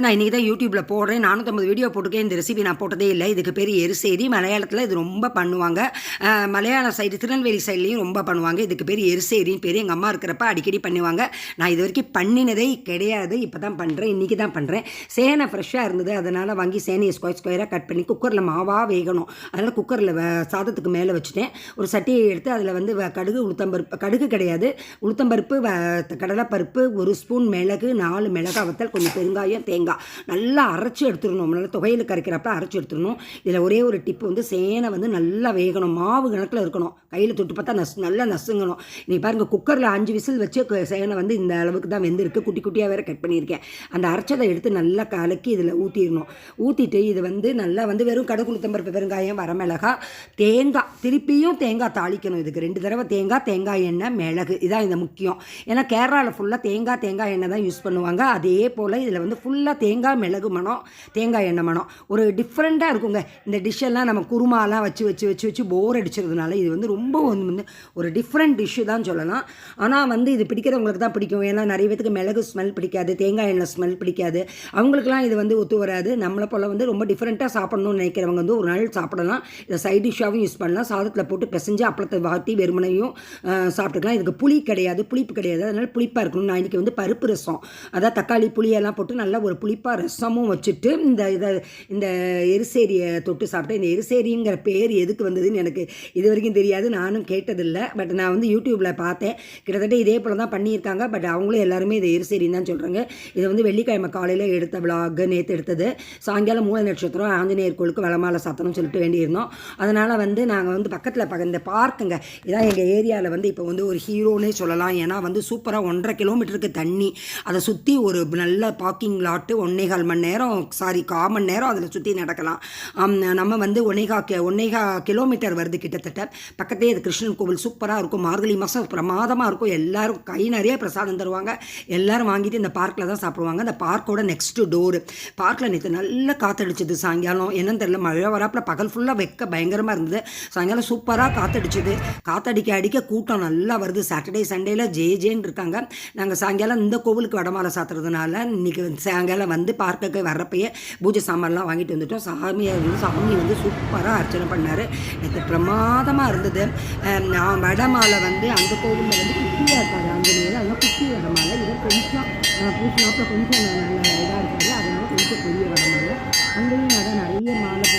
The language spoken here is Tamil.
நான் இன்றைக்கி தான் யூடியூப்பில் போடுறேன். நானூற்றம்பது வீடியோ போட்டுக்கேன் இந்த ரெசிபி நான் போட்டதே இல்லை. இதுக்கு பேர் எரிசேரி மலையாளத்தில் இது ரொம்ப பண்ணுவாங்க. மலையாள சைடு திருநெல்வேலி சைட்லேயும் ரொம்ப பண்ணுவாங்க. இதுக்கு பேர் எரிசேரின்னு பேர் எங்கள் அம்மா இருக்கிறப்ப அடிக்கடி பண்ணுவாங்க. நான் இது வரைக்கும் பண்ணினதே கிடையாது. இப்போ தான் பண்ணுறேன் இன்றைக்கி தான் பண்ணுறேன் சேனை ஃப்ரெஷ்ஷாக இருந்தது. அதனால் வாங்கி சேனையை ஸ்கொயர் ஸ்கொயராக கட் பண்ணி குக்கரில் மாவாக வேகணும். அதனால் குக்கரில் சாதத்துக்கு மேலே வச்சுட்டேன். ஒரு சட்டியை எடுத்து அதில் வந்து வ- கடுகு உளுத்தம்பருப்பு கடுகு கிடையாது. உளுத்தம்பருப்பு வ- கடலைப்பருப்பு ஒரு ஸ்பூன் மிளகு நாலு மிளகா வத்தல் கொஞ்சம் பெருங்காயம் தேங்காய் நல்லா அரைச்சி எடுத்துடணும். நல்லா துவையில் கரைக்கிறப்ப அரைச்சி எடுத்துடணும். இதில் ஒரே ஒரு டிப்பு வந்து சேனை வந்து நல்லா வேகணும். மாவு கணக்கில் இருக்கணும். கையில் தொட்டு பார்த்தா நஸ் நல்லா நசுங்கணும். நீ பாருங்க குக்கரில் அஞ்சு விசில் வச்சு சேனை வந்து இந்த அளவுக்கு தான் வெந்திருக்கு. குட்டி குட்டியாக வேறு கட் பண்ணியிருக்கேன். அந்த அரைச்சதை எடுத்து நல்லா கலக்கி இதில் ஊற்றிடணும் ஊற்றிட்டு இது வந்து நல்லா வந்து வெறும் கடகுளுத்தம்பருப்பு பெருங்காயம் வரமிளகா தேங்காய். திருப்பியும் தேங்காய் தாளிக்கணும் இதுக்கு. ரெண்டு தடவை தேங்காய் தேங்காய் எண்ணெய் மிளகு. இதான் இந்த முக்கியம். ஏன்னா கேரளாவில் ஃபுல்லாக தேங்காய் தேங்காய் எண்ணெய் தான் யூஸ் பண்ணுவாங்க. அதே போல் இதில் வந்து ஃபுல்லாக தேங்காய் மிளகு மணம் தேங்காய் எண்ணெய் மணம். ஒரு டிஃப்ரெண்ட்டாக இருக்குங்க. இந்த டிஷ்ஷெல்லாம் நம்ம குருமாலாம் வச்சு வச்சு வச்சு வச்சு போர் அடிச்சதுனால இது வந்து ரொம்ப வந்து வந்து ஒரு டிஃப்ரெண்ட் டிஷ்ஷு தான் சொல்லலாம். ஆனால் வந்து இது பிடிக்கிறவங்களுக்கு தான் பிடிக்கும். ஏன்னா நிறைய பேத்துக்கு மிளகு ஸ்மெல் பிடிக்காது தேங்காய் எண்ணெய் ஸ்மெல் பிடிக்காது. அவங்களுக்குலாம் இது வந்து ஒத்து வராது. நம்மளை போல் வந்து ரொம்ப டிஃப்ரெண்ட்டாக சாப்பிடணும்னு நினைக்கிறவங்க வந்து ஒரு நாள் சாப்பிடலாம். இதை சைட் டிஷ்ஷாகவும் யூஸ் பண்ணலாம். சாதத்தில் போட்டு பிசைஞ்சு அப்பளத்தை வாட்டி வெறுமனையும் சாப்பிட்டுக்கலாம். இதுக்கு புளி கிடையாது புளிப்பு கிடையாது. அதனால் புளிப்பாக இருக்கணும். நான் இன்றைக்கி வந்து பருப்பு ரசம். அதாவது தக்காளி புளியெல்லாம் போட்டு நல்லா ஒரு புளிப்பாக ரசமும் வச்சுட்டு இந்த இதை இந்த எரிசேரியை தொட்டு சாப்பிட்டேன். இந்த எரிசேரிங்கிற பேர் எதுக்கு வந்ததுன்னு எனக்கு இது வரைக்கும் தெரியாது. நானும் கேட்டதில்லை. பட் நான் வந்து யூடியூப்பில் பார்த்தேன். கிட்டத்தட்ட இதே போல் தான் பண்ணியிருக்காங்க. பட் அவங்களும் எல்லாருமே இதை எரிசேரின்னு தான் சொல்கிறாங்க இது வந்து வெள்ளிக்கிழமை காலையில் எடுத்த விளாக் நேற்று எடுத்தது. சாயங்காலம் மூல நட்சத்திரம் ஆஞ்சநேயர் கோளுக்கு வளமாலை சாத்தணும்னு சொல்லிட்டு வேண்டியிருந்தோம். அதனால் வந்து நாங்கள் வந்து பக்கத்தில் பக்க இந்த பார்க்குங்க. இதான் எங்கள் ஏரியாவில் வந்து இப்போ வந்து ஒரு ஹீரோனே சொல்லலாம். ஏன்னா வந்து சூப்பராக ஒன்றரை கிலோமீட்டருக்கு தண்ணி. அதை சுற்றி ஒரு நல்ல பார்க்கிங் லாட் லாட்டு ஒன்னேகால் மணி நேரம் சாரி கால் மணி நேரம் அதில் சுற்றி நடக்கலாம். நம்ம வந்து ஒன்னேகா கி ஒன்னேகா கிலோமீட்டர் வருது கிட்டத்தட்ட. பக்கத்தே அது கிருஷ்ணன் கோவில் சூப்பராக இருக்கும். மார்கழி மாதம் பிரமாதமாக இருக்கும். எல்லாரும் கை நிறைய பிரசாதம் தருவாங்க. எல்லாரும் வாங்கிட்டு இந்த பார்க்கில் தான் சாப்பிடுவாங்க. அந்த பார்க்கோட நெக்ஸ்ட்டு டோரு பார்க்கில் நேற்று நல்லா காற்றடிச்சது சாயங்காலம் என்னன்னு தெரியல மழை வராப்பில் பகல் ஃபுல்லாக வெக்க பயங்கரமாக இருந்தது. சாயங்காலம் சூப்பராக காற்றடிச்சது காற்றடிக்க அடிக்க கூட்டம் நல்லா வருது. சாட்டர்டே சண்டேல ஜே ஜேன்னு இருக்காங்க. நாங்கள் சாயங்காலம் இந்த கோவிலுக்கு வடமாலை சாத்துறதுனால இன்னைக்கு சாயங்காலம் மேலே வந்து பார்க்க வர்றப்பயே பூஜை சாமான்லாம் வாங்கிட்டு வந்துட்டோம். சாமியை வந்து சாமி வந்து சூப்பராக அர்ச்சனை பண்ணார். நேற்று பிரமாதமாக இருந்தது. வடமாலை வந்து அந்த கோவிலில் வந்து குட்டியாக இருக்காரு ஆஞ்சநேயர். அதெல்லாம் குட்டி வடமாலை. இதை கொஞ்சம் பூசினாப்பில் கொஞ்சம் இதாக இருக்காது அதனால் கொஞ்சம் பெரிய வடமாலை. அங்கேயும் நிறைய மாலை